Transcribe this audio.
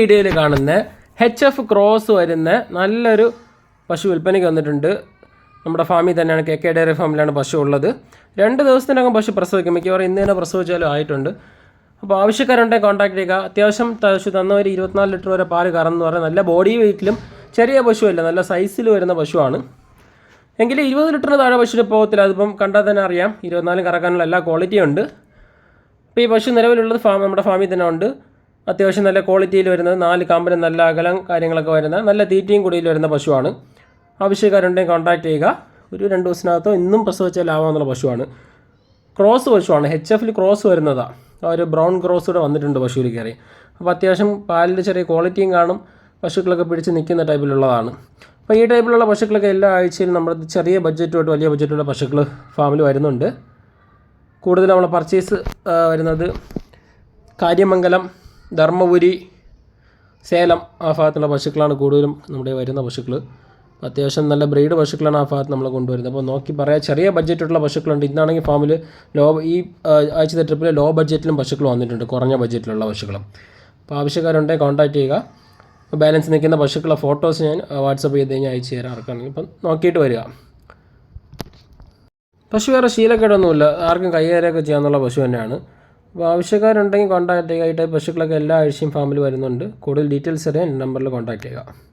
വീഡിയോയിൽ കാണുന്ന H F cross വരുന്ന നല്ലൊരു പശു വിൽപ്പനയ്ക്ക് വന്നിട്ടുണ്ട്. നമ്മുടെ ഫാമിൽ തന്നെയാണ് കെ കെ ഡയറി ഫാമിലാണ് പശു ഉള്ളത്. രണ്ട് ദിവസത്തിനകം പശു പ്രസവിക്കും. മിക്കവാറും ഇന്ന് തന്നെ പ്രസവിച്ചാലും ആയിട്ടുണ്ട്. അപ്പോൾ ആവശ്യക്കാരുണ്ടെങ്കിൽ കോൺടാക്ട് ചെയ്യുക. അത്യാവശ്യം പശു തന്നവർ ഇരുപത്തിനാല് ലിറ്റർ വരെ പാൽ കറന്ന് പറഞ്ഞാൽ നല്ല ബോഡി വെയിറ്റിലും ചെറിയ പശുവല്ല നല്ല സൈസിൽ വരുന്ന പശുവാണ്. എങ്കിലും ഇരുപത് ലിറ്ററിന് താഴെ പശുവിന് പോകത്തില്ല അതിപ്പം കണ്ടാൽ തന്നെ അറിയാം. ഇരുപത്തിനാലും കറക്കാനുള്ള എല്ലാ ക്വാളിറ്റിയും ഉണ്ട്. ഇപ്പോൾ ഈ പശു നിലവിലുള്ളത് ഫാം നമ്മുടെ ഫാമിൽ തന്നെ ഉണ്ട്. അത്യാവശ്യം നല്ല ക്വാളിറ്റിയിൽ വരുന്നത് നാല് കാമ്പിന് നല്ല അകലം കാര്യങ്ങളൊക്കെ വരുന്ന നല്ല തീറ്റയും കുടിയിൽ വരുന്ന പശുവാണ്. ആവശ്യക്കാരുണ്ടെങ്കിൽ കോൺടാക്ട് ചെയ്യുക. ഒരു രണ്ട് ദിവസത്തിനകത്തോ ഇന്നും പ്രസവിച്ചാൽ ലാഭമെന്നുള്ള പശുവാണ്. ക്രോസ് പശുവാണ്. എച്ച് എഫിൽ ക്രോസ് വരുന്നതാണ് ഒരു ബ്രൗൺ ക്രോസ് കൂടെ വന്നിട്ടുണ്ട് പശുവിൽ കയറി. അപ്പോൾ അത്യാവശ്യം പാലിന്റെ ചെറിയ ക്വാളിറ്റിയും കാണും. പശുക്കളൊക്കെ പിടിച്ച് നിൽക്കുന്ന ടൈപ്പിലുള്ളതാണ്. അപ്പോൾ ഈ ടൈപ്പിലുള്ള പശുക്കളൊക്കെ എല്ലാ ആഴ്ചയിലും നമ്മുടെ ചെറിയ ബഡ്ജറ്റുമായിട്ട് വലിയ ബഡ്ജറ്റുള്ള പശുക്കൾ ഫാമിൽ വരുന്നുണ്ട്. കൂടുതൽ നമ്മൾ പർച്ചേസ് വരുന്നത് കാര്യമംഗലം ധർമ്മപുരി സേലം ആ ഭാഗത്തുള്ള പശുക്കളാണ് കൂടുതലും നമ്മുടെ വരുന്ന പശുക്കൾ അത്യാവശ്യം നല്ല ബ്രീഡ് പശുക്കളാണ് ആ ഭാഗത്ത് നമ്മൾ കൊണ്ടുവരുന്നത്. അപ്പോൾ നോക്കി പറയാം ചെറിയ ബഡ്ജറ്റുള്ള പശുക്കളുണ്ട്. ഇന്നാണെങ്കിൽ ഫാമിൽ ലോ ഈ ആഴ്ചത്തെ ട്രിപ്പിൽ ലോ ബഡ്ജറ്റിലും പശുക്കൾ വന്നിട്ടുണ്ട്. കുറഞ്ഞ ബഡ്ജറ്റിലുള്ള പശുക്കളും. അപ്പോൾ ആവശ്യക്കാരുണ്ടെങ്കിൽ കോൺടാക്ട് ചെയ്യുക. ബാലൻസ് നിൽക്കുന്ന പശുക്കളെ ഫോട്ടോസ് ഞാൻ വാട്സപ്പ് ചെയ്ത് കഴിഞ്ഞാൽ അയച്ചു തരാം ആർക്കാണെങ്കിൽ അപ്പം നോക്കിയിട്ട് വരിക. പശു വേറെ ശീലക്കേടൊന്നുമില്ല. ആർക്കും കൈകാര്യമൊക്കെ ചെയ്യാമെന്നുള്ള പശു തന്നെയാണ്. അപ്പോൾ ആവശ്യക്കാരുണ്ടെങ്കിൽ കോൺടാക്ട് ചെയ്യുക. ഈ ടൈപ്പ് പശുക്കളൊക്കെ എല്ലാ ആഴ്ചയും ഫാമിൽ വരുന്നുണ്ട്. കൂടുതൽ ഡീറ്റെയിൽസ് അറിയാൻ നമ്പറിൽ കോൺടാക്ട് ചെയ്യുക.